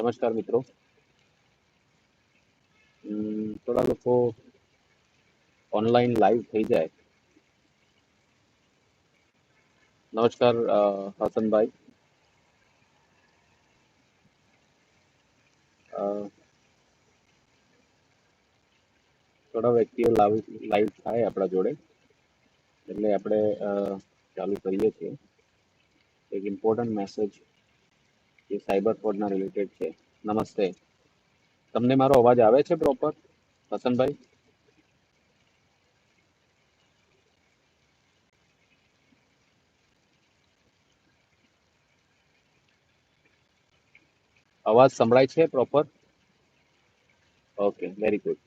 નમસ્કાર મિત્રો. થોડા લોકો ઓનલાઈન લાઈવ થઈ જાય. નમસ્કાર હસનભાઈ. થોડા વ્યક્તિઓ લાઈવ લાઈવ થાય આપણા જોડે. એટલે આપણે ચાલુ કરીએ છીએ. એક ઇમ્પોર્ટન્ટ મેસેજ જે સાયબર ફ્રોડના રિલેટેડ છે. નમસ્તે. તમને મારો અવાજ આવે છે પ્રોપર હસનભાઈ અવાજ સંભળાય છે પ્રોપર ઓકે વેરી ગુડ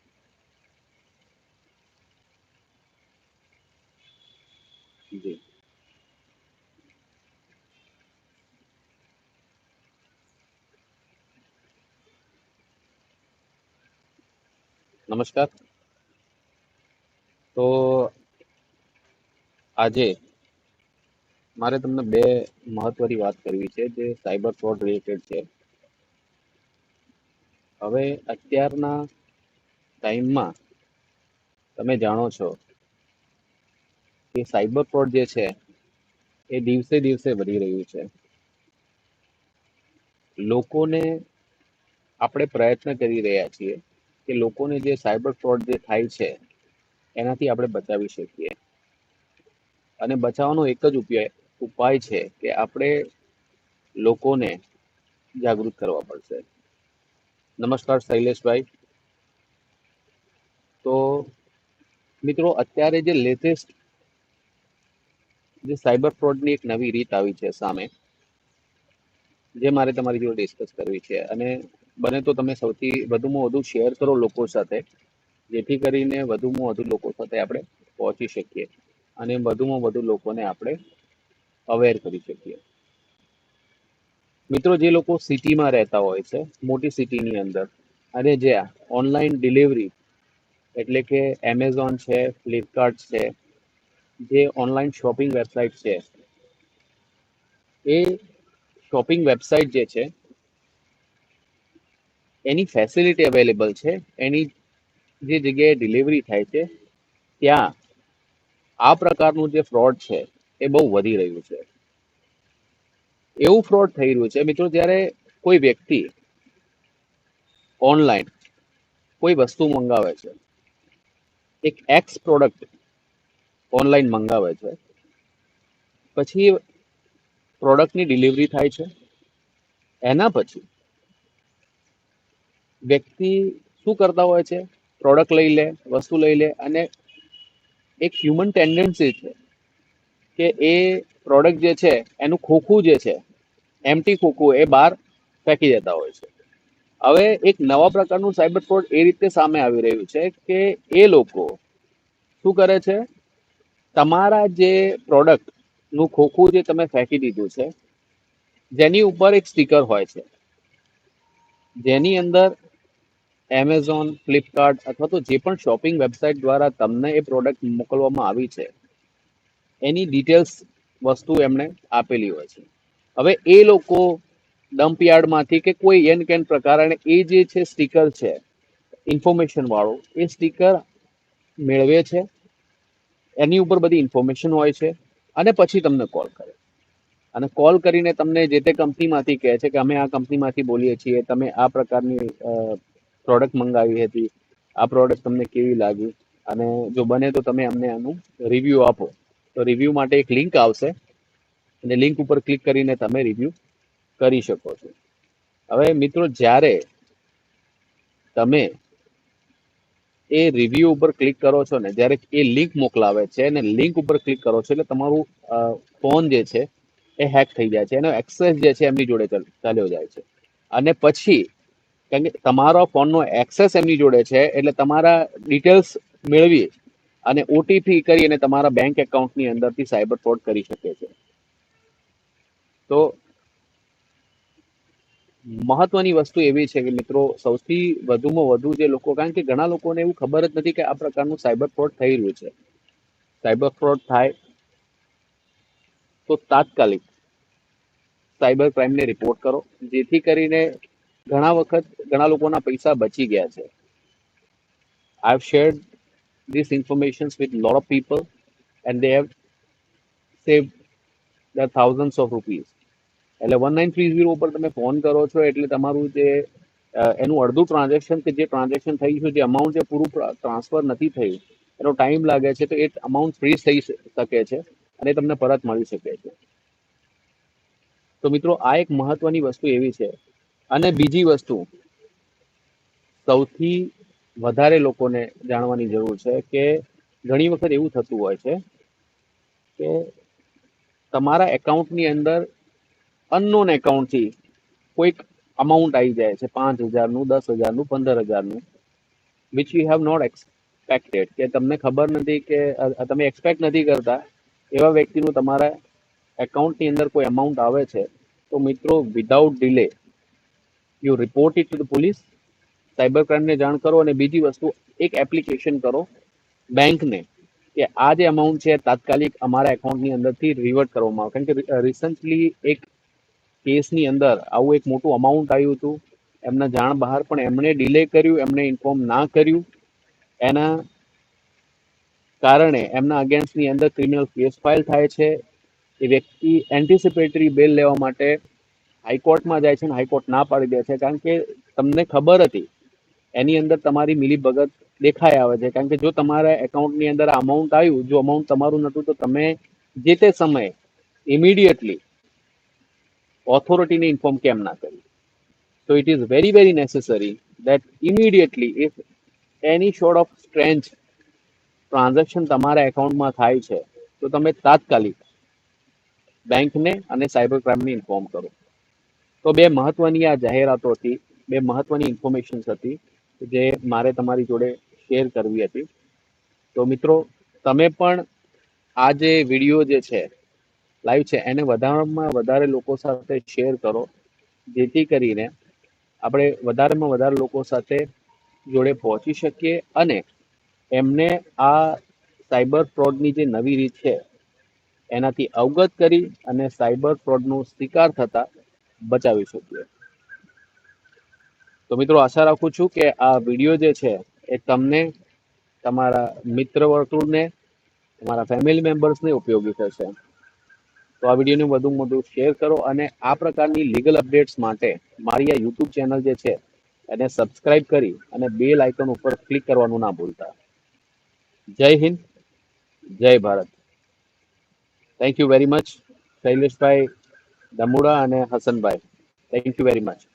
જી નમસ્કાર. તો આજે મારે તમને બે મહત્વની વાત કરવી છે જે સાયબર ફ્રોડ રિલેટેડ છે. હવે અત્યારના ટાઈમમાં તમે જાણો છો કે સાયબર ફ્રોડ જે છે એ દિવસે દિવસે વધી રહ્યું છે. લોકોને આપણે પ્રયત્ન કરી રહ્યા છીએ કે લોકોને જે સાયબર ફ્રોડ જે થાય છે, એનાથી આપણે બચાવી શકીએ. અને બચાવવાનો એક જ ઉપાય ઉપાય છે કે આપણે લોકોને જાગૃત કરવા પડશે. નમસ્કાર શૈલેષભાઈ. તો મિત્રો, અત્યારે જે લેટેસ્ટ જે સાયબર ફ્રોડની એક નવી રીત આવી છે સામે, જે મારે તમારી જોડે ડિસ્કસ કરવી છે. અને બને તો તમે સૌથી વધુમાં વધુ શેર કરો લોકો સાથે, જેથી કરીને વધુમાં વધુ લોકો સાથે આપણે પહોંચી શકીએ અને વધુમાં વધુ લોકોને આપણે અવેર કરી શકીએ. મિત્રો, જે લોકો સિટીમાં રહેતા હોય છે, મોટી સિટીની અંદર, અને જ્યાં ઓનલાઈન ડિલિવરી એટલે કે એમેઝોન છે ફ્લિપકાર્ટ છે, જે ઓનલાઈન શોપિંગ વેબસાઇટ છે, એ શોપિંગ વેબસાઇટ જે છે એની ફેસિલિટી અવેલેબલ છે, એની જે જગ્યાએ ડિલિવરી થાય છે, ત્યાં આ પ્રકારનું જે ફ્રોડ છે, એ બહુ વધી રહ્યું છે. એવું ફ્રોડ થઈ રહ્યું છે. મિત્રો, જ્યારે કોઈ વ્યક્તિ ઓનલાઈન કોઈ વસ્તુ મંગાવે છે, એક એક્સ પ્રોડક્ટ ઓનલાઈન મંગાવે છે, પછી પ્રોડક્ટની ડિલિવરી થાય છે, એના પછી વ્યક્તિ શું કરતા હોય છે? પ્રોડક્ટ લઈ લે, વસ્તુ લઈ લે અને એક હ્યુમન ટેન્ડન્સી છે કે એ પ્રોડક્ટ જે છે, એનું ખોખું જે છે એમટી ખોખું એ બહાર ફેંકી દેતા હોય છે. હવે એક નવા પ્રકારનું સાયબર ફ્રોડ એ રીતે સામે આવી રહ્યું છે કે એ લોકો શું કરે છે? તમારા જે પ્રોડક્ટનું ખોખું જે તમે ફેંકી દીધું છે, જેની ઉપર એક સ્ટીકર હોય છે. જેની અંદર એમેઝોન ફ્લિપકાર્ટ અથવા તો જે પણ શોપિંગ વેબસાઇટ દ્વારા તમને એ પ્રોડક્ટ મોકલવામાં આવી છે, એની ડિટેલ્સ વસ્તુ એમણે આપેલી હોય છે. હવે એ લોકો ડમ્પ યાર્ડમાંથી કે કોઈ એન કેન પ્રકારે એ જે છે સ્ટીકર છે ઇન્ફોર્મેશનવાળો એ સ્ટીકર મેળવે છે, એની ઉપર બધી ઇન્ફોર્મેશન હોય છે, અને પછી તમને કોલ કરે. અને કોલ કરીને તમને જે તે કંપનીમાંથી કહે છે કે અમે આ કંપનીમાંથી બોલીએ છીએ, તમે આ પ્રકારની પ્રોડક્ટ મંગાવી હતી. આ પ્રોડક્ટ તમને કેવી લાગી? અને જો બને તો તમે અમને આનું રિવ્યૂ આપો. તો રિવ્યૂ માટે એક લિંક આવશે. અને લિંક ઉપર ક્લિક કરીને તમે રિવ્યૂ કરી શકો છો. હવે મિત્રો, જ્યારે તમે એ રિવ્યૂ ઉપર ક્લિક કરો છો ને, જ્યારે એ લિંક મોકલાવે છે અને લિંક ઉપર ક્લિક કરો છો એટલે તમારું ફોન જે છે એ હેક થઈ જાય છે. એનો એક્સેસ જે છે એમની જોડે ચાલ્યો જાય છે. અને પછી કારણ કે તમારો ફોનનો એક્સેસ એમની જોડે છે, એટલે તમારા ડિટેલ્સ મેળવી અને ઓટીપી કરી અને તમારા બેંક એકાઉન્ટની અંદરથી સાયબર ફ્રોડ કરી શકે છે. તો મહત્વની વસ્તુ એવી છે કે મિત્રો, સૌથી વધુમાં વધુ જે લોકો, કારણ કે ઘણા લોકોને એવું ખબર જ નથી કે આ પ્રકારનું સાયબર ફ્રોડ થઈ રહ્યું છે. સાયબર ફ્રોડ થાય તો તાત્કાલિક સાયબર ક્રાઇમને રિપોર્ટ કરો, જેથી કરીને ઘણા વખત ઘણા લોકોના પૈસા બચી ગયા છે. I have shared this information with lot of people and they have save the thousands of rupees એટલે વન નાઇન થ્રી ઝીરો ઉપર તમે ફોન કરો છો એટલે તમારું જે એનું અડધું ટ્રાન્ઝેક્શન કે જે ટ્રાન્ઝેક્શન થઈ છે, જે અમાઉન્ટ જે પૂરું ટ્રાન્સફર નથી થયું, એનો ટાઈમ લાગે છે, તો એ અમાઉન્ટ ફ્રીઝ થઈ શકે છે અને તમને પરત મળી શકે છે. તો મિત્રો, આ એક મહત્વની વસ્તુ એવી છે અને બીજી વસ્તુ, સૌથી વધારે લોકોને જાણવાની જરૂર છે કે ઘણી વખત એવું થતું હોય છે કે તમારા એકાઉન્ટની અંદર અનનોન એકાઉન્ટથી કોઈક અમાઉન્ટ આવી જાય છે, પાંચ હજારનું, દસ હજારનું, પંદર હજારનું which you have not expected કે તમને ખબર નથી કે તમે એક્સપેક્ટ નથી કરતા એવા વ્યક્તિનું તમારા એકાઉન્ટની અંદર કોઈ અમાઉન્ટ આવે છે, તો મિત્રો without delay you report it to the police cyber ક્રાઇમને જાણ કરો અને બીજી વસ્તુ, એક એપ્લિકેશન કરો બેંકને કે આ જે અમાઉન્ટ છે, તાત્કાલિક અમારા એકાઉન્ટની અંદરથી રિવર્ટ કરવામાં આવે. કારણ કે રિસન્ટલી એક કેસની અંદર આવું એક મોટું અમાઉન્ટ આવ્યું હતું. એમના જાણ બહાર પણ એમણે ડિલે કર્યું, એમણે ઇન્ફોર્મ ના કર્યું. એના કારણે એમના અગેન્સ્ટની અંદર ક્રિમિનલ કેસ ફાઇલ થાય છે. એ વ્યક્તિ એન્ટિસિપેટરી બેલ લેવા માટે હાઈકોર્ટમાં જાય છે અને હાઈકોર્ટ ના પાડી દે છે. કારણ કે તમને ખબર હતી, એની અંદર તમારી મિલીભગત દેખાઈ આવે છે. કારણ કે જો તમારા એકાઉન્ટની અંદર અમાઉન્ટ આવ્યું, જો અમાઉન્ટ તમારું નહોતું, તો તમે જે તે સમયે ઇમિડિયેટલી ઓથોરિટીને ઇન્ફોર્મ કેમ ના કરી તો it is very very necessary that immediately if any short of strange transaction તમારા એકાઉન્ટમાં થાય છે, તો તમે તાત્કાલિક બેંકને અને સાયબર ક્રાઇમને ઇન્ફોર્મ કરો. તો બે મહત્વની આ જાહેરાતો હતી, બે મહત્વની ઇન્ફોર્મેશન્સ હતી જે મારે તમારી જોડે શેર કરવી હતી. તો મિત્રો, તમે પણ આ જે વીડિયો જે છે લાઈવ છે, એને વધારેમાં વધારે લોકો સાથે શેર કરો, જેથી કરીને આપણે વધારેમાં વધારે લોકો સાથે જોડે પહોંચી શકીએ અને એમને આ સાયબર ફ્રોડની જે નવી રીત છે, એનાથી અવગત કરી અને સાયબર ફ્રોડનો શિકાર થતા બચાવી શકીએ. તો મિત્રો આશા રાખું છું કે આ વીડિયો જે છે એ તમને તમારા મિત્ર વર્તુળને તમારા ફેમિલી મેમ્બર્સને ઉપયોગી થશે. તો આ વિડીયોને વધુમાં વધુ શેર કરો અને આ પ્રકારની લીગલ અપડેટ્સ માટે મારી આ યુટ્યુબ ચેનલ જે છે એને સબસ્ક્રાઇબ કરી અને બેલ આઇકન ઉપર ક્લિક કરવાનું ના ભૂલતા. જય હિન્દ, જય Bharat. Thank you very much શૈલેષભાઈ દમુડા અને હસનભાઈ થેન્ક યુ વેરી મચ